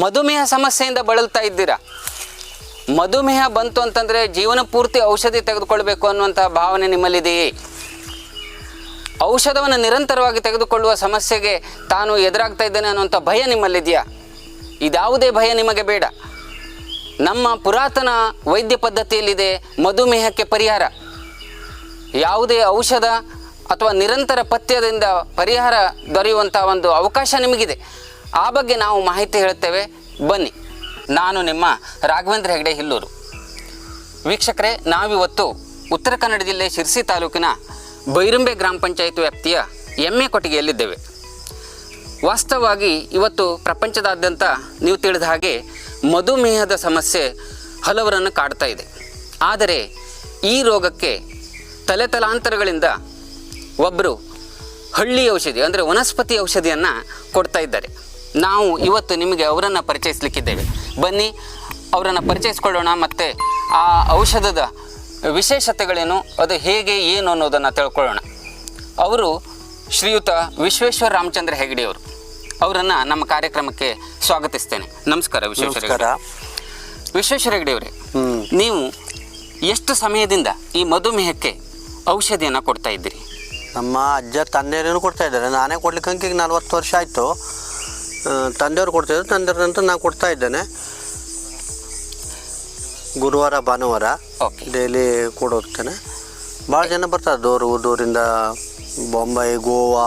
ಮಧುಮೇಹ ಸಮಸ್ಯೆಯಿಂದ ಬಳಲ್ತಾ ಇದ್ದೀರಾ? ಮಧುಮೇಹ ಬಂತು ಅಂತಂದರೆ ಜೀವನ ಪೂರ್ತಿ ಔಷಧಿ ತೆಗೆದುಕೊಳ್ಬೇಕು ಅನ್ನುವಂಥ ಭಾವನೆ ನಿಮ್ಮಲ್ಲಿದೆಯೇ? ಔಷಧವನ್ನು ನಿರಂತರವಾಗಿ ತೆಗೆದುಕೊಳ್ಳುವ ಸಮಸ್ಯೆಗೆ ತಾನು ಎದುರಾಗ್ತಾ ಇದ್ದೇನೆ ಅನ್ನುವಂಥ ಭಯ ನಿಮ್ಮಲ್ಲಿದೆಯಾ? ಇದಾವುದೇ ಭಯ ನಿಮಗೆ ಬೇಡ. ನಮ್ಮ ಪುರಾತನ ವೈದ್ಯ ಪದ್ಧತಿಯಲ್ಲಿದೆ ಮಧುಮೇಹಕ್ಕೆ ಪರಿಹಾರ. ಯಾವುದೇ ಔಷಧ ಅಥವಾ ನಿರಂತರ ಪಥ್ಯದಿಂದ ಪರಿಹಾರ ದೊರೆಯುವಂಥ ಒಂದು ಅವಕಾಶ ನಿಮಗಿದೆ. ಆ ಬಗ್ಗೆ ನಾವು ಮಾಹಿತಿ ಹೇಳುತ್ತೇವೆ ಬನ್ನಿ, ನಾನು ನಿಮ್ಮ ರಾಘವೇಂದ್ರ ಹೆಗಡೆ ಹಿಲ್ಲೂರು. ವೀಕ್ಷಕರೇ, ನಾವಿವತ್ತು ಉತ್ತರ ಕನ್ನಡ ಜಿಲ್ಲೆ ಶಿರ್ಸಿ ತಾಲೂಕಿನ ಬೈರುಂಬೆ ಗ್ರಾಮ ಪಂಚಾಯತ್ ವ್ಯಾಪ್ತಿಯ ಎಮ್ಮೆ ಕೊಟ್ಟಿಗೆಯಲ್ಲಿದ್ದೇವೆ. ವಾಸ್ತವವಾಗಿ ಇವತ್ತು ಪ್ರಪಂಚದಾದ್ಯಂತ ನೀವು ತಿಳಿದ ಹಾಗೆ ಮಧುಮೇಹದ ಸಮಸ್ಯೆ ಹಲವರನ್ನು ಕಾಡ್ತಾ ಇದೆ. ಆದರೆ ಈ ರೋಗಕ್ಕೆ ತಲೆ ತಲಾಂತರಗಳಿಂದ ಒಬ್ಬರು ಹಳ್ಳಿ ಔಷಧಿ, ಅಂದರೆ ವನಸ್ಪತಿ ಔಷಧಿಯನ್ನು ಕೊಡ್ತಾ ಇದ್ದಾರೆ. ನಾವು ಇವತ್ತು ನಿಮಗೆ ಅವರನ್ನು ಪರಿಚಯಿಸಲಿಕ್ಕಿದ್ದೇವೆ. ಬನ್ನಿ ಅವರನ್ನು ಪರಿಚಯಿಸ್ಕೊಳ್ಳೋಣ ಮತ್ತು ಆ ಔಷಧದ ವಿಶೇಷತೆಗಳೇನು ಅದು ಹೇಗೆ ಏನು ಅನ್ನೋದನ್ನು ತಿಳ್ಕೊಳ್ಳೋಣ. ಅವರು ಶ್ರೀಯುತ ವಿಶ್ವೇಶ್ವರ ರಾಮಚಂದ್ರ ಹೆಗಡೆಯವರು ಅವರನ್ನು ನಮ್ಮ ಕಾರ್ಯಕ್ರಮಕ್ಕೆ ಸ್ವಾಗತಿಸ್ತೇನೆ. ನಮಸ್ಕಾರ ವಿಶ್ವೇಶ್ವರ ವಿಶ್ವೇಶ್ವರ ಹೆಗಡೆಯವರೇ. ನೀವು ಎಷ್ಟು ಸಮಯದಿಂದ ಈ ಮಧುಮೇಹಕ್ಕೆ ಔಷಧಿಯನ್ನು ಕೊಡ್ತಾ ಇದ್ದೀರಿ? ನಮ್ಮ ಅಜ್ಜ ತಂದೆಯರೇನು ಕೊಡ್ತಾ ಇದ್ದಾರೆ. ನಾನೇ ಕೊಡ್ಲಿಕ್ಕೆ ಅಂಕಿಗೆ ನಲ್ವತ್ತು ವರ್ಷ ಆಯಿತು. ತಂದೆಯವರು ಕೊಡ್ತಿದ್ರು. ತಂದೆಯವ್ರ ನಂತರ ನಾನು ಕೊಡ್ತಾ ಇದ್ದೇನೆ. ಗುರುವಾರ ಭಾನುವಾರ ಓಕೆ ಡೈಲಿ ಕೊಡೋಗ್ತೇನೆ ಭಾಳ ಜನ ಬರ್ತಾರೆ. ದೂರ ದೂರಿಂದ ಬೊಂಬೈ ಗೋವಾ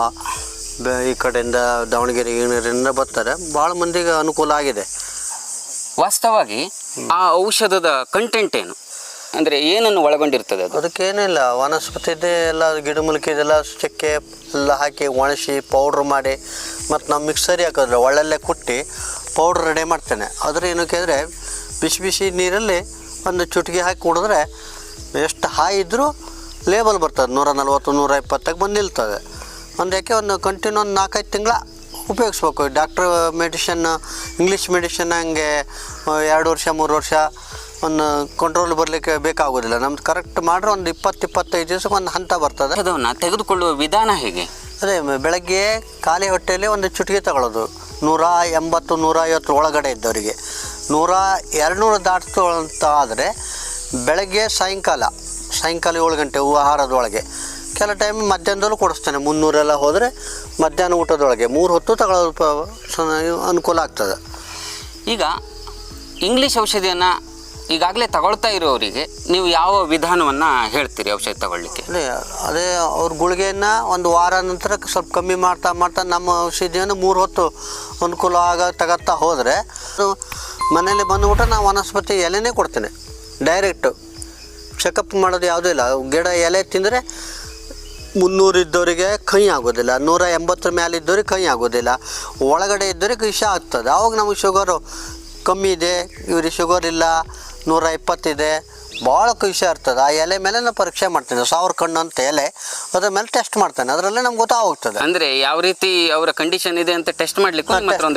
ಈ ಕಡೆಯಿಂದ ದಾವಣಗೆರೆ ಗೀಣಗೆರೆಯಿಂದ ಬರ್ತಾರೆ. ಭಾಳ ಮಂದಿಗೆ ಅನುಕೂಲ ಆಗಿದೆ. ವಾಸ್ತವವಾಗಿ ಆ ಔಷಧದ ಕಂಟೆಂಟ್ ಏನು? ಅಂದರೆ ಏನನ್ನು ಒಳಗೊಂಡಿರ್ತದೆ ಅದು? ಅದಕ್ಕೇನಿಲ್ಲ ವನಸ್ಪತಿದೆ ಎಲ್ಲ ಗಿಡಮೂಲಿಕೆದೆಲ್ಲ ಚಕ್ಕೆ ಎಲ್ಲ ಹಾಕಿ ಒಣಸಿ ಪೌಡ್ರ್ ಮಾಡಿ ಮತ್ತು ನಾವು ಮಿಕ್ಸರಿ ಹಾಕೋದ್ರೆ ಒಳ್ಳಲ್ಲೇ ಕುಟ್ಟಿ ಪೌಡ್ರ್ ರೆಡಿ ಮಾಡ್ತೇನೆ. ಆದ್ರೆ ಏನಕ್ಕೆ ಅಂದರೆ ಬಿಸಿ ಬಿಸಿ ನೀರಲ್ಲಿ ಒಂದು ಚುಟ್ಗಿ ಹಾಕಿ ಕುಡಿದ್ರೆ ಎಷ್ಟು ಹಾಯಿ ಇದ್ದರೂ ಲೇಬಲ್ ಬರ್ತದೆ. ನೂರ ನಲ್ವತ್ತು, ನೂರ ಇಪ್ಪತ್ತಕ್ಕೆ ಬಂದು ನಿಲ್ತದೆ. ಒಂದು ಯಾಕೆ ಒಂದು ಕಂಟಿನ್ಯೂ ಒಂದು ನಾಲ್ಕೈದು ತಿಂಗಳ ಉಪಯೋಗಿಸ್ಬೇಕು. ಡಾಕ್ಟ್ರ್ ಮೆಡಿಷನ್ ಇಂಗ್ಲೀಷ್ ಮೆಡಿಷನ್ ಹಂಗೆ ಎರಡು ವರ್ಷ, ಮೂರು ವರ್ಷ ಒಂದು ಕಂಟ್ರೋಲ್ ಬರಲಿಕ್ಕೆ ಬೇಕಾಗೋದಿಲ್ಲ. ನಮ್ದು ಕರೆಕ್ಟ್ ಮಾಡ್ರೆ ಒಂದು ಇಪ್ಪತ್ತು ಇಪ್ಪತ್ತೈದು ದಿವಸಕ್ಕೆ ಒಂದು ಹಂತ ಬರ್ತದೆ. ಅದನ್ನು ತೆಗೆದುಕೊಳ್ಳುವ ವಿಧಾನ ಹೇಗೆ? ಅದೇ ಬೆಳಗ್ಗೆ ಖಾಲಿ ಹೊಟ್ಟೆಯಲ್ಲಿ ಒಂದು ಚುಟಿಗೆ ತಗೊಳ್ಳೋದು. ನೂರ ಎಂಬತ್ತು ನೂರ ಐವತ್ತು ಒಳಗಡೆ ಇದ್ದವರಿಗೆ. ನೂರ ಎರಡುನೂರು ದಾಟ್ತು ಅಂತ ಆದರೆ ಬೆಳಗ್ಗೆ ಸಾಯಂಕಾಲ ಸಾಯಂಕಾಲ ಏಳು ಗಂಟೆ ಆಹಾರದೊಳಗೆ. ಕೆಲ ಟೈಮ್ ಮಧ್ಯಾಹ್ನದಲ್ಲೂ ಕೊಡಿಸ್ತೇನೆ. ಮುನ್ನೂರೆಲ್ಲ ಹೋದರೆ ಮಧ್ಯಾಹ್ನ ಊಟದೊಳಗೆ. ಮೂರು ಹೊತ್ತು ತಗೊಳ್ಳೋದು ಅನುಕೂಲ ಆಗ್ತದೆ. ಈಗ ಇಂಗ್ಲೀಷ್ ಔಷಧಿಯನ್ನು ಈಗಾಗಲೇ ತಗೊಳ್ತಾ ಇರೋರಿಗೆ ನೀವು ಯಾವ ವಿಧಾನವನ್ನು ಹೇಳ್ತೀರಿ ಔಷಧಿ ತಗೊಳ್ಳಿಕ್ಕೆ? ಅದೇ ಅದೇ ಅವ್ರ ಗುಳಿಗೆಯನ್ನು ಒಂದು ವಾರ ನಂತರ ಸ್ವಲ್ಪ ಕಮ್ಮಿ ಮಾಡ್ತಾ ಮಾಡ್ತಾ ನಮ್ಮ ಔಷಧಿಯನ್ನು ಮೂರು ಹೊತ್ತು ಅನುಕೂಲ ಆಗ ತಗತ್ತಾ ಹೋದರೆ ಮನೇಲಿ ಬಂದುಬಿಟ್ಟು ನಾವು ವನಸ್ಪತಿ ಎಲೆನೇ ಕೊಡ್ತೇನೆ ಡೈರೆಕ್ಟು ಚೆಕಪ್ ಮಾಡೋದು ಯಾವುದೂ ಇಲ್ಲ. ಗಿಡ ಎಲೆ ತಿಂದರೆ ಮುನ್ನೂರು ಇದ್ದವರಿಗೆ ಕೈ ಆಗೋದಿಲ್ಲ, ನೂರ ಎಂಬತ್ತರ ಮೇಲೆ ಇದ್ದವ್ರಿಗೆ ಕೈ ಆಗೋದಿಲ್ಲ, ಒಳಗಡೆ ಇದ್ದವ್ರಿಗೆ ವಿಷ ಆಗ್ತದೆ. ಅವಾಗ ನಮಗೆ ಶುಗರು ಕಮ್ಮಿ ಇದೆ, ಇವ್ರಿಗೆ ಶುಗರ್ ಇಲ್ಲ. ನೂರ ಇಪ್ಪತ್ತಿದೆ ಭಾಳ ಖುಷಿ ಇರ್ತದೆ ಆ ಎಲೆ ಮೇಲೆ ನಾವು ಪರೀಕ್ಷೆ ಮಾಡ್ತೇನೆ ಸಾವಿರ ಕಣ್ಣು ಅಂತ ಎಲೆ ಅದ್ರ ಮೇಲೆ ಟೆಸ್ಟ್ ಮಾಡ್ತೇನೆ. ಅದರಲ್ಲೇ ನಮ್ಗೆ ಗೊತ್ತಾಗೋಗ್ತದೆ ಅಂದರೆ ಯಾವ ರೀತಿ ಅವರ ಕಂಡೀಷನ್ ಇದೆ ಅಂತ ಟೆಸ್ಟ್ ಮಾಡ್ಲಿಕ್ಕೆ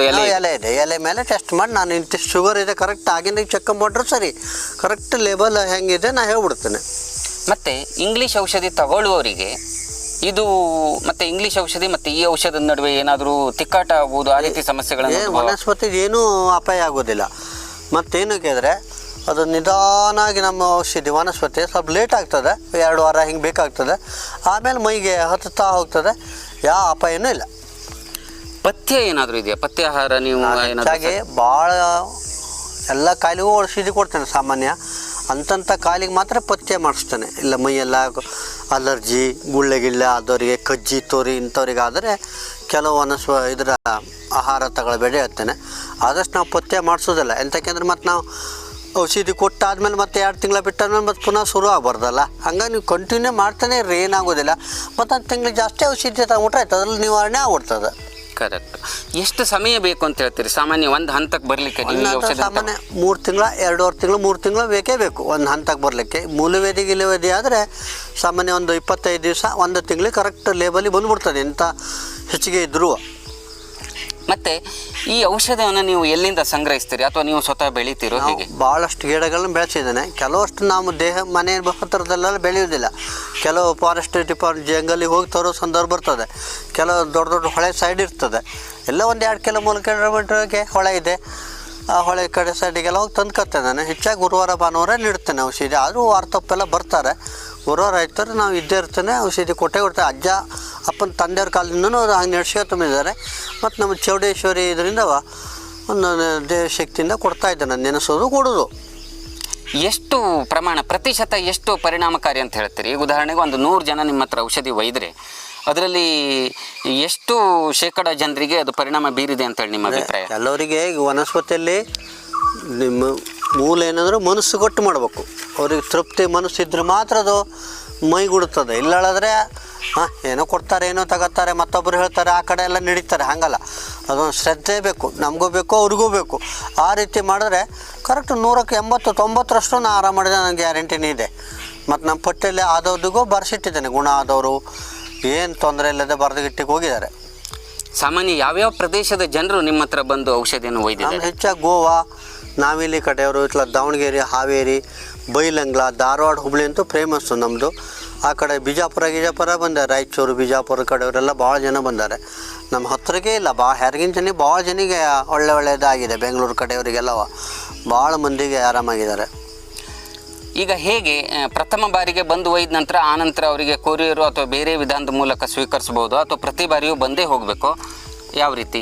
ಎಲೆ ಇದೆ. ಎಲೆ ಇದೆ. ಎಲೆ ಮೇಲೆ ಟೆಸ್ಟ್ ಮಾಡಿ ನಾನು ಇಂತಿಷ್ಟು ಶುಗರ್ ಇದೆ ಕರೆಕ್ಟ್ ಆಗಿನ ಚೆಕ್ ಮಾಡ್ರೆ ಸರಿ. ಕರೆಕ್ಟ್ ಲೆವೆಲ್ ಹೆಂಗಿದೆ ನಾ ಹೇಳ್ಬಿಡ್ತೇನೆ. ಮತ್ತೆ ಇಂಗ್ಲಿಷ್ ಔಷಧಿ ತಗೊಳ್ಳುವವರಿಗೆ ಇದು ಮತ್ತೆ ಇಂಗ್ಲಿಷ್ ಔಷಧಿ ಮತ್ತೆ ಈ ಔಷಧದ ನಡುವೆ ಏನಾದರೂ ತಿಕ್ಕಾಟ ಆಗ್ಬೋದು ಆ ರೀತಿ ಸಮಸ್ಯೆಗಳನ್ನು ವನಸ್ಪತಿ ಏನೂ ಅಪಾಯ ಆಗೋದಿಲ್ಲ ಮತ್ತೇನು ಕೇಳಿದ್ರೆ ಅದು ನಿಧಾನಾಗಿ ನಮ್ಮ ಔಷಧಿ ವನಸ್ಪತಿ ಸ್ವಲ್ಪ ಲೇಟ್ ಆಗ್ತದೆ. ಎರಡು ವಾರ ಹಿಂಗೆ ಬೇಕಾಗ್ತದೆ. ಆಮೇಲೆ ಮೈಗೆ ಹತ್ತುತ್ತಾ ಹೋಗ್ತದೆ. ಯಾವ ಅಪಾಯನೂ ಇಲ್ಲ. ಪಥ್ಯ ಏನಾದರೂ ಇದೆಯಾ? ಪಥ್ಯಾಹಾರ ನೀವು ಹಾಗೆ ಭಾಳ ಎಲ್ಲ ಕಾಯಿಲೆಗೂ ಔಷಧಿ ಕೊಡ್ತೇನೆ ಸಾಮಾನ್ಯ. ಅಂತಂಥ ಕಾಯಿಲೆಗೆ ಮಾತ್ರ ಪಥ್ಯ ಮಾಡಿಸ್ತೇನೆ. ಇಲ್ಲ ಮೈಯೆಲ್ಲ ಅಲರ್ಜಿ ಗುಳ್ಳೆ ಗಿಳ್ಳೆ ಆದವರಿಗೆ ಕಜ್ಜಿ ತೋರಿ ಇಂಥವ್ರಿಗಾದರೆ ಕೆಲವು ವನಸ್ವ ಇದರ ಆಹಾರ ತಗೊಳ್ಬೇಡಿ ಹೇಳ್ತೇನೆ ಆದಷ್ಟು ನಾವು ಪಥ್ಯ ಮಾಡಿಸೋದಿಲ್ಲ. ಎಂತಕ್ಕೆಂದ್ರೆ ಮತ್ತು ನಾವು ಔಷಧಿ ಕೊಟ್ಟಾದ್ಮೇಲೆ ಮತ್ತೆ ಎರಡು ತಿಂಗಳ ಬಿಟ್ಟಾದ್ಮೇಲೆ ಮತ್ತೆ ಪುನಃ ಶುರು ಆಗಬಾರ್ದಲ್ಲ? ಹಂಗಾಗಿ ನೀವು ಕಂಟಿನ್ಯೂ ಮಾಡ್ತಾನೆ ಇರ್ರಿ ಏನಾಗೋದಿಲ್ಲ. ಮತ್ತು ಹತ್ತು ತಿಂಗಳು ಜಾಸ್ತಿ ಔಷಧಿ ತಗೊಂಡ್ರೆ ಆಯ್ತು ಅದ್ರಲ್ಲಿ ನಿವಾರಣೆ ಆಗ್ಬಿಡ್ತದೆ. ಕರೆಕ್ಟ್ ಎಷ್ಟು ಸಮಯ ಬೇಕು ಅಂತ ಹೇಳ್ತೀರಿ? ಸಾಮಾನ್ಯ ಒಂದು ಹಂತಕ್ಕೆ ಬರಲಿಕ್ಕೆ ಸಾಮಾನ್ಯ ಮೂರು ತಿಂಗಳ ಎರಡೂವರೆ ತಿಂಗಳು ಮೂರು ತಿಂಗಳು ಬೇಕೇ ಬೇಕು ಒಂದು ಹಂತಕ್ಕೆ ಬರಲಿಕ್ಕೆ. ಮೂಲವೇದಿ ಗಿಲವೇದಿ ಆದರೆ ಸಾಮಾನ್ಯ ಒಂದು ಇಪ್ಪತ್ತೈದು ದಿವಸ ಒಂದು ತಿಂಗಳು ಕರೆಕ್ಟ್ ಲೇಬಲಿ ಬಂದುಬಿಡ್ತದೆ ಎಂಥ ಹೆಚ್ಚಿಗೆ ಇದ್ರೂ. ಮತ್ತೆ ಈ ಔಷಧವನ್ನು ನೀವು ಎಲ್ಲಿಂದ ಸಂಗ್ರಹಿಸ್ತೀರಿ? ಅಥವಾ ನೀವು ಸ್ವತಃ ಬೆಳಿತೀರೋ ಹೇಗೆ? ಭಾಳಷ್ಟು ಗಿಡಗಳನ್ನು ಬೆಳೆಸಿದ್ದೇನೆ. ಕೆಲವಷ್ಟು ನಾವು ದೇಹ ಮನೆ ಹತ್ತಿರದಲ್ಲೆಲ್ಲ ಬೆಳೆಯುವುದಿಲ್ಲ. ಕೆಲವು ಫಾರೆಸ್ಟ್ ಡಿಪಾರ್ಟ್ ಜಂಗಲಿಗೆ ಹೋಗಿ ತರೋ ಸಂದರ್ಭ ಬರ್ತದೆ. ಕೆಲವು ದೊಡ್ಡ ದೊಡ್ಡ ಹೊಳೆ ಸೈಡ್ ಇರ್ತದೆ. ಎಲ್ಲ ಒಂದು ಎರಡು ಕಿಲೋ ಮೂರು ಕಿಲೋಮೀಟರ್ಗೆ ಹೊಳೆ ಇದೆ. ಆ ಹೊಳೆ ಕಡೆ ಸೈಡಿಗೆಲ್ಲ ಹೋಗಿ ತಂದ್ಕೊತೇನೆ ನಾನು ಹೆಚ್ಚಾಗಿ ಗುರುವಾರ ಭಾನುವಾರ ನೀಡ್ತೇನೆ ಔಷಧಿ. ಆದರೂ ವಾರ ತಪ್ಪೆಲ್ಲ ಬರ್ತಾರೆ. ಗುರುವಾರ ರೈತರು ನಾವು ಇದ್ದೇ ಇರ್ತಾನೆ ಔಷಧಿ ಕೊಟ್ಟೆ ಕೊಡ್ತೇವೆ. ಅಜ್ಜ ಅಪ್ಪನ ತಂದೆಯವ್ರ ಕಾಲದಿಂದನೂ ಅದು ಹಂಗೆ ನಡ್ಸ್ಕೊತಂಬಿದ್ದಾರೆ ಮತ್ತು ನಮ್ಮ ಚೌಡೇಶ್ವರಿ ಇದರಿಂದ ಒಂದು ದೇವ ಶಕ್ತಿಯಿಂದ ಕೊಡ್ತಾ ಇದ್ದೆ ನಾನು ನೆನೆಸೋದು ಕೊಡೋದು. ಎಷ್ಟು ಪ್ರಮಾಣ ಪ್ರತಿಶತ ಎಷ್ಟು ಪರಿಣಾಮಕಾರಿ ಅಂತ ಹೇಳ್ತೀರಿ? ಈಗ ಉದಾಹರಣೆಗೆ ಒಂದು ನೂರು ಜನ ನಿಮ್ಮ ಹತ್ರ ಔಷಧಿ ಒಯ್ದರೆ ಅದರಲ್ಲಿ ಎಷ್ಟು ಶೇಕಡ ಜನರಿಗೆ ಅದು ಪರಿಣಾಮ ಬೀರಿದೆ ಅಂತೇಳಿ ನಿಮ್ಮ ಅಭಿಪ್ರಾಯ? ಎಲ್ಲರಿಗೆ ಈಗ ವನಸ್ಪತಿಯಲ್ಲಿ ನಿಮ್ಮ ಮೂಲ ಏನಂದ್ರೆ ಮನಸ್ಸು ಕೊಟ್ಟು ಮಾಡಬೇಕು. ಅವ್ರಿಗೆ ತೃಪ್ತಿ ಮನಸ್ಸು ಇದ್ರೆ ಮಾತ್ರ ಅದು ಮೈಗೂಡುತ್ತದೆ. ಇಲ್ಲ ಹೇಳಿದ್ರೆ ಹಾಂ ಏನೋ ಕೊಡ್ತಾರೆ ಏನೋ ತಗೋತಾರೆ ಮತ್ತೊಬ್ಬರು ಹೇಳ್ತಾರೆ ಆ ಕಡೆ ಎಲ್ಲ ನಡೀತಾರೆ. ಹಾಗಲ್ಲ. ಅದೊಂದು ಶ್ರದ್ಧೆ ಬೇಕು ನಮಗೂ ಬೇಕು ಅವ್ರಿಗೂ ಬೇಕು. ಆ ರೀತಿ ಮಾಡಿದ್ರೆ ಕರೆಕ್ಟ್ ನೂರಕ್ಕೆ ಎಂಬತ್ತು ತೊಂಬತ್ತರಷ್ಟು ನಾನು ಆರಾಮ ಮಾಡಿದೆ ನನಗೆ ಗ್ಯಾರಂಟಿನೇ ಇದೆ. ಮತ್ತು ನಮ್ಮ ಪಟ್ಟಿಯಲ್ಲಿ ಆದವ್ರಿಗೂ ಬರ್ಸಿಟ್ಟಿದ್ದೇನೆ. ಗುಣ ಆದವರು ಏನು ತೊಂದರೆ ಇಲ್ಲದೆ ಬರೆದುಗಿಟ್ಟಿಗೆ ಹೋಗಿದ್ದಾರೆ. ಸಾಮಾನ್ಯ ಯಾವ್ಯಾವ ಪ್ರದೇಶದ ಜನರು ನಿಮ್ಮ ಹತ್ರ ಬಂದು ಔಷಧಿಯನ್ನು ಒಯ್ದಿದ್ದಾರೆ? ಹೆಚ್ಚಾಗಿ ಗೋವಾ ನಾವಿಲ್ಲಿ ಕಡೆಯವರು ಇಟ್ಲ ದಾವಣಗೆರೆ ಹಾವೇರಿ ಬೈಲಂಗ್ಲ ಧಾರವಾಡ ಹುಬ್ಳಿ ಅಂತೂ ಫೇಮಸ್ಸು ನಮ್ಮದು ಆ ಕಡೆ ಬಿಜಾಪುರ ಗಿಜಾಪುರ ಬಂದಾರೆ ರಾಯಚೂರು ಬಿಜಾಪುರ ಕಡೆಯವರೆಲ್ಲ ಭಾಳ ಜನ ಬಂದಾರೆ. ನಮ್ಮ ಹತ್ರಕ್ಕೆ ಇಲ್ಲ ಭಾಳ ಹೆರ್ಗಿನ ಜನ ಭಾಳ ಜನಿಗೆ ಒಳ್ಳೆ ಒಳ್ಳೆಯದಾಗಿದೆ ಬೆಂಗಳೂರು ಕಡೆಯವರಿಗೆಲ್ಲವ ಭಾಳ ಮಂದಿಗೆ ಆರಾಮಾಗಿದ್ದಾರೆ. ಈಗ ಹೇಗೆ ಪ್ರಥಮ ಬಾರಿಗೆ ಬಂದು ಒಯ್ದ ನಂತರ ಆನಂತರ ನಂತರ ಅವರಿಗೆ ಕೊರಿಯರು ಅಥವಾ ಬೇರೆ ವಿಧಾನದ ಮೂಲಕ ಸ್ವೀಕರಿಸ್ಬೋದು ಅಥವಾ ಪ್ರತಿ ಬಾರಿಯೂ ಬಂದೇ ಹೋಗಬೇಕು? ಯಾವ ರೀತಿ?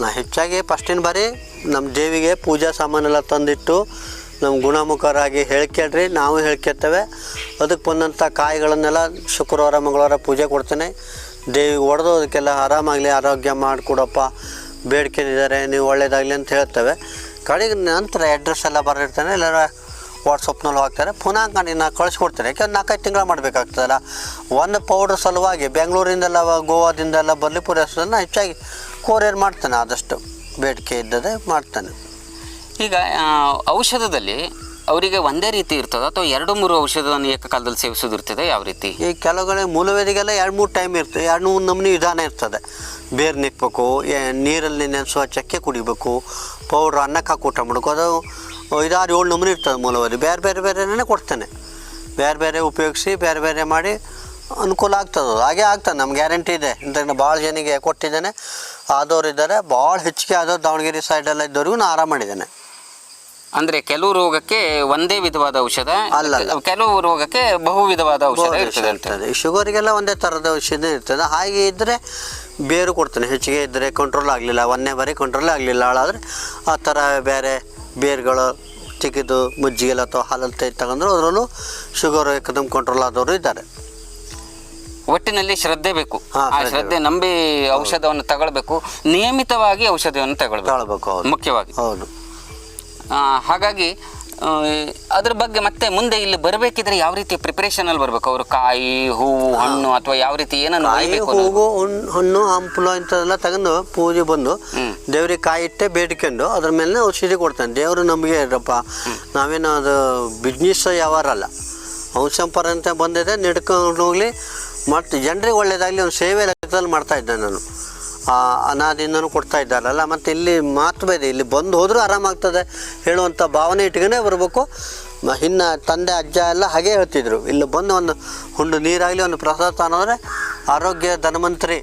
ನಾ ಹೆಚ್ಚಾಗಿ ಫಸ್ಟಿನ ಬಾರಿ ನಮ್ಮ ದೇವಿಗೆ ಪೂಜಾ ಸಾಮಾನೆಲ್ಲ ತಂದಿಟ್ಟು ನಮ್ಮ ಗುಣಮುಖರಾಗಿ ಹೇಳ್ಕೇಳ್ರಿ ನಾವು ಹೇಳ್ಕೇಳ್ತೇವೆ ಅದಕ್ಕೆ ಬಂದಂಥ ಕಾಯಿಗಳನ್ನೆಲ್ಲ ಶುಕ್ರವಾರ, ಮಂಗಳವಾರ ಪೂಜೆ ಕೊಡ್ತೇನೆ. ದೇವಿಗೆ ಹೊಡೆದು ಅದಕ್ಕೆಲ್ಲ ಆರಾಮಾಗಲಿ, ಆರೋಗ್ಯ ಮಾಡಿಕೊಡಪ್ಪ. ಬೇಡ್ಕೊಂಡಿದ್ದಾರೆ ನೀವು ಒಳ್ಳೇದಾಗಲಿ ಅಂತ ಹೇಳ್ತೇವೆ. ಕಡೆಗೆ ನಂತರ ಅಡ್ರೆಸ್ ಎಲ್ಲ ಬರೆದಿರ್ತಾನೆ ಎಲ್ಲರ ವಾಟ್ಸಪ್ನಲ್ಲಿ ಹಾಕ್ತಾರೆ ಪುನಃ ನಾನು ಕಳಿಸ್ಕೊಡ್ತೇನೆ. ಯಾಕಂದ್ರೆ ನಾಲ್ಕೈದು ತಿಂಗಳು ಮಾಡಬೇಕಾಗ್ತದಲ್ಲ. ಒಂದು ಪೌಡ್ರ್ ಸಲುವಾಗಿ ಬೆಂಗಳೂರಿಂದೆಲ್ಲ ಗೋವಾದಿಂದೆಲ್ಲ, ಬರ್ಲಿಪುರ ಹೆಸರನ್ನು ಹೆಚ್ಚಾಗಿ ಕೋರಿಯರ್ ಮಾಡ್ತಾನೆ ಆದಷ್ಟು. ಬೇಡಿಕೆ ಇದ್ದದೆ ಮಾಡ್ತಾನೆ. ಈಗ ಔಷಧದಲ್ಲಿ ಅವರಿಗೆ ಒಂದೇ ರೀತಿ ಇರ್ತದೆ? ಅಥವಾ ಎರಡು ಮೂರು ಔಷಧವನ್ನು ಏಕಕಾಲದಲ್ಲಿ ಸೇವಿಸೋದು ಇರ್ತದೆ ಯಾವ ರೀತಿ? ಈ ಕೆಲವುಗಳೇ ಮೂಲವೇದಿಗೆಲ್ಲ ಎರಡು ಮೂರು ಟೈಮ್ ಇರ್ತದೆ ಎರಡು ಮೂರು ನಮೂನಿ ವಿಧಾನ ಇರ್ತದೆ. ಬೇರು ನಿಪ್ಪಬೇಕು ನೀರಲ್ಲಿ ನೆನೆಸುವ ಚಕ್ಕೆ ಕುಡಿಬೇಕು ಪೌಡ್ರ್ ಅನ್ನಕ್ಕೆ ಹಾಕಿ ಊಟ ಮಾಡಬೇಕು. ಅದು ಐದಾರು ಏಳು ನಮೂನಿ ಇರ್ತದೆ ಮೂಲವೇದಿ ಬೇರೆ ಬೇರೆ ಬೇರೆನೇ ಕೊಡ್ತೇನೆ. ಬೇರೆ ಬೇರೆ ಉಪಯೋಗಿಸಿ ಬೇರೆ ಬೇರೆ ಮಾಡಿ ಅನುಕೂಲ ಆಗ್ತದೆ ಹಾಗೆ ಆಗ್ತದೆ ನಮ್ಮ ಗ್ಯಾರಂಟಿ ಇದೆ. ಅಂತ ಭಾಳ ಜನಿಗೆ ಕೊಟ್ಟಿದ್ದೇನೆ. ಆದವ್ರು ಇದ್ದಾರೆ. ಭಾಳ ಹೆಚ್ಚಿಗೆ ಆದವ್ರು ದಾವಣಗೆರೆ ಸೈಡೆಲ್ಲ ಇದ್ದವ್ರಿಗೂ ನಾನು ಆರಾಮ ಮಾಡಿದ್ದೇನೆ. ಅಂದ್ರೆ ಕೆಲವು ರೋಗಕ್ಕೆ ಒಂದೇ ವಿಧವಾದ ಔಷಧ ಅಲ್ಲ. ಕೆಲವು ರೋಗಕ್ಕೆ ಬಹು ವಿಧವಾದ ಔಷಧ ಇರ್ತದೆ ಶುಗರಿಗೆಲ್ಲ ಒಂದೇ ಥರದ ಔಷಧ ಇರ್ತದೆ. ಹಾಗೆ ಇದ್ದರೆ ಬೇರು ಕೊಡ್ತೇನೆ. ಹೆಚ್ಚಿಗೆ ಇದ್ದರೆ ಕಂಟ್ರೋಲ್ ಆಗಲಿಲ್ಲ. ಒಂದೇ ಬಾರಿ ಕಂಟ್ರೋಲ್ ಆಗಲಿಲ್ಲ. ಹಾಳಾದರೆ ಆ ಥರ ಬೇರೆ ಬೇರುಗಳು ತೆಗೆದು ಮುಜ್ಜಿಗೆಲ್ಲ ಅಥವಾ ಹಾಲಲ್ಲಿ ತೆಗೆದು ತಗೊಂಡ್ರು ಅದರಲ್ಲೂ ಶುಗರ್ ಏಕದಮ್ ಕಂಟ್ರೋಲ್ ಆದವರು ಇದ್ದಾರೆ. ಒಟ್ಟಿನಲ್ಲಿ ಶ್ರದ್ಧೆ ಬೇಕು. ಹಾ, ಆ ಶ್ರದ್ಧೆ ನಂಬಿ ಔಷಧವನ್ನು ತಗೊಳ್ಬೇಕು. ನಿಯಮಿತವಾಗಿ ಔಷಧವನ್ನು ತಗೊಳ್ಬೇಕು. ತಗೊಳ್ಬೇಕು ಹೌದು. ಮುಖ್ಯವಾಗಿ. ಹೌದು. ಆ, ಹಾಗಾಗಿ ಆ, ಅದ್ರ ಬಗ್ಗೆ ಮತ್ತೆ ಮುಂದೆ ಇಲ್ಲಿ ಬರಬೇಕಿದ್ರೆ ಯಾವ ರೀತಿ ಪ್ರಿಪರೇಷನ್ ಅಲ್ಲಿ ಬರ್ಬೇಕು? ಅವರು ಕಾಯಿ ಹೂವು ಹಣ್ಣು ಅಥವಾ ಯಾವ ರೀತಿ ಏನನ್ನು ಕಾಯಿ ಒಯ್ಬೇಕು ಅನ್ನೋದು. ಹೂವು ಹಣ್ಣು ಹಣ್ಣು ಹಂಪಲು ಇಂಥದೆಲ್ಲ ತಗೊಂಡು ಪೂಜೆ ಬಂದು. ದೇವ್ರಿಗೆ ಕಾಯಿ ಇಟ್ಟೆ ಬೇಡ್ಕೊಂಡು ಅದ್ರ ಮೇಲೆ ಔಷಧಿ ಕೊಡ್ತಾನೆ. ದೇವರು ನಮಗೆ ಇರಪ್ಪ ನಾವೇನು ಅದು ಬಿಸ್ನೆಸ್ ವ್ಯವಹಾರ ಅಲ್ಲ ಅಂತ ಬಂದಿದೆ ನಡ್ಕೊಂಡು ಹೋಗ್ಲಿ. ಮತ್ತು ಜನರಿಗೆ ಒಳ್ಳೆಯದಾಗಲಿ ಒಂದು ಸೇವೆ ಲೆಕ್ಕದಲ್ಲಿ ಮಾಡ್ತಾ ಇದ್ದೆ ನಾನು. ಅನಾದಿಂದನೂ ಕೊಡ್ತಾ ಇದ್ದಾರಲ್ಲ ಮತ್ತು ಇಲ್ಲಿ ಮಾತು ಬೇರೆ. ಇಲ್ಲಿ ಬಂದು ಹೋದರೂ ಆರಾಮಾಗ್ತದೆ ಹೇಳುವಂಥ ಭಾವನೆ ಇಟ್ಕೊಂಡೇ ಬರಬೇಕು. ಹಿನ್ನ ಇನ್ನು ತಂದೆ ಅಜ್ಜ ಎಲ್ಲ ಹಾಗೆ ಹೇಳ್ತಿದ್ರು. ಇಲ್ಲಿ ಬಂದು ಒಂದು ಹುಂಡು ನೀರಾಗಲಿ ಒಂದು ಪ್ರಸಾದ ಅನ್ನೋದ್ರೆ ಆರೋಗ್ಯ ಧನ್ವಂತರಿ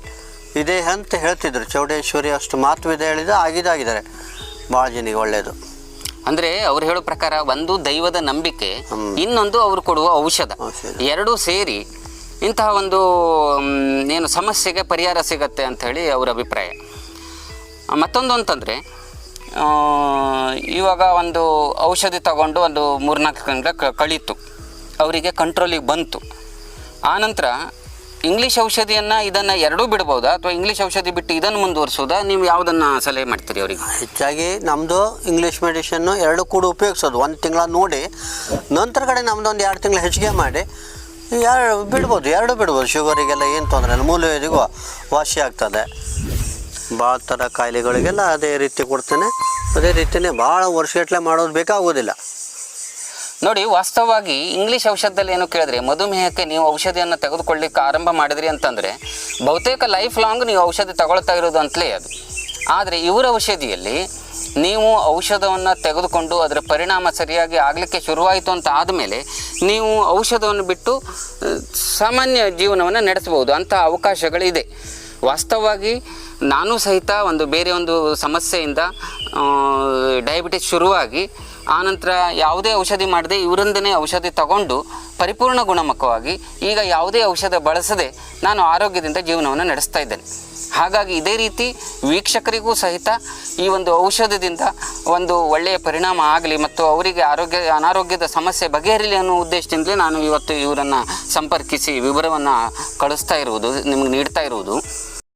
ಇದೆ ಅಂತ ಹೇಳ್ತಿದ್ರು. ಚೌಡೇಶ್ವರಿ ಅಷ್ಟು ಮಾತು ಇದೆ ಹೇಳಿದ ಆಗಿದಾಗಿದ್ದಾರೆ ಭಾಳ ಜನಿಗೆ ಒಳ್ಳೆಯದು ಅಂದ್ರೆ ಅವ್ರು ಹೇಳೋ ಪ್ರಕಾರ ಒಂದು ದೈವದ ನಂಬಿಕೆ ಇನ್ನೊಂದು ಅವರು ಕೊಡುವ ಔಷಧ. ಎರಡೂ ಸೇರಿ ಇಂತಹ ಒಂದು ಏನು ಸಮಸ್ಯೆಗೆ ಪರಿಹಾರ ಸಿಗತ್ತೆ ಅಂತ ಹೇಳಿ ಅವರ ಅಭಿಪ್ರಾಯ. ಮತ್ತೊಂದು ಅಂತಂದರೆ ಇವಾಗ ಒಂದು ಔಷಧಿ ತಗೊಂಡು ಒಂದು ಮೂರ್ನಾಲ್ಕು ಕ, ಕಳೀತು. ಅವರಿಗೆ ಕಂಟ್ರೋಲಿಗೆ ಬಂತು. ಆನಂತರ ಇಂಗ್ಲೀಷ್ ಔಷಧಿಯನ್ನು ಇದನ್ನು ಎರಡೂ ಬಿಡ್ಬೋದಾ? ಅಥವಾ ಇಂಗ್ಲೀಷ್ ಔಷಧಿ ಬಿಟ್ಟು ಇದನ್ನು ಮುಂದುವರಿಸೋದಾ? ನೀವು ಯಾವುದನ್ನು ಸಲಹೆ ಮಾಡ್ತೀರಿ ಅವರಿಗೆ? ಹೆಚ್ಚಾಗಿ ನಮ್ಮದು ಇಂಗ್ಲೀಷ್ ಮೆಡಿಷನ್ನು ಎರಡು ಕೂಡ ಉಪಯೋಗಿಸೋದು. ಒಂದು ತಿಂಗಳ ನೋಡಿ, ನಂತರ ಕಡೆ ನಮ್ಮದು ಒಂದು ಎರಡು ತಿಂಗಳು ಹೆಚ್ಚಿಗೆ ಮಾಡಿ ಎರಡು ಬಿಡ್ಬೋದು ಎರಡು ಬಿಡ್ಬೋದು. ಶುಗರಿಗೆಲ್ಲ ಏನು ತೊಂದರೆ ಇಲ್ಲ. ಮೂಲವೇದಿಗೂ ವಾಸಿ ಆಗ್ತದೆ. ಭಾಳ ಥರ ಕಾಯಿಲೆಗಳಿಗೆಲ್ಲ ಅದೇ ರೀತಿ ಕೊಡ್ತೇನೆ. ಅದೇ ರೀತಿಯೇ ಭಾಳ ವರ್ಷಗಟ್ಟಲೆ ಮಾಡೋದು ಬೇಕಾಗೋದಿಲ್ಲ. ನೋಡಿ, ವಾಸ್ತವವಾಗಿ ಇಂಗ್ಲಿಷ್ ಔಷಧದಲ್ಲಿ ಏನು ಕೇಳಿದ್ರೆ? ಮಧುಮೇಹಕ್ಕೆ ನೀವು ಔಷಧಿಯನ್ನು ತೆಗೆದುಕೊಳ್ಳಿಕ್ಕೆ ಆರಂಭ ಮಾಡಿದ್ರಿ ಅಂತಂದರೆ, ಬಹುತೇಕ ಲೈಫ್ ಲಾಂಗ್ ನೀವು ಔಷಧಿ ತಗೊಳ್ತಾ ಇರೋದು ಅಂತಲೇ ಅದು. ಆದರೆ ಇವರ ಔಷಧಿಯಲ್ಲಿ ನೀವು ಔಷಧವನ್ನು ತೆಗೆದುಕೊಂಡು ಅದರ ಪರಿಣಾಮ ಸರಿಯಾಗಿ ಆಗಲಿಕ್ಕೆ ಶುರುವಾಯಿತು ಅಂತ ಆದಮೇಲೆ ನೀವು ಔಷಧವನ್ನು ಬಿಟ್ಟು ಸಾಮಾನ್ಯ ಜೀವನವನ್ನು ನಡೆಸ್ಬೋದು ಅಂಥ ಅವಕಾಶಗಳಿದೆ. ವಾಸ್ತವವಾಗಿ ನಾನು ಸಹಿತ ಒಂದು ಬೇರೆ ಒಂದು ಸಮಸ್ಯೆಯಿಂದ ಡಯಾಬಿಟಿಸ್ ಶುರುವಾಗಿ ಆನಂತರ ಯಾವುದೇ ಔಷಧಿ ಮಾಡದೆ ಇವರಿಂದನೇ ಔಷಧಿ ತಗೊಂಡು ಪರಿಪೂರ್ಣ ಗುಣಮುಖವಾಗಿ ಈಗ ಯಾವುದೇ ಔಷಧ ಬಳಸದೆ ನಾನು ಆರೋಗ್ಯದಿಂದ ಜೀವನವನ್ನು ನಡೆಸ್ತಾ ಇದ್ದೇನೆ. ಹಾಗಾಗಿ ಇದೇ ರೀತಿ ವೀಕ್ಷಕರಿಗೂ ಸಹಿತ ಈ ಒಂದು ಔಷಧದಿಂದ ಒಂದು ಒಳ್ಳೆಯ ಪರಿಣಾಮ ಆಗಲಿ ಮತ್ತು ಅವರಿಗೆ ಆರೋಗ್ಯ, ಅನಾರೋಗ್ಯದ ಸಮಸ್ಯೆ ಬಗೆಹರಿಲಿ ಅನ್ನೋ ಉದ್ದೇಶದಿಂದಲೇ ನಾನು ಇವತ್ತು ಇವರನ್ನು ಸಂಪರ್ಕಿಸಿ ವಿವರವನ್ನು ಕಳಿಸ್ತಾ ಇರುವುದು, ನಿಮಗೆ ನೀಡ್ತಾ ಇರುವುದು.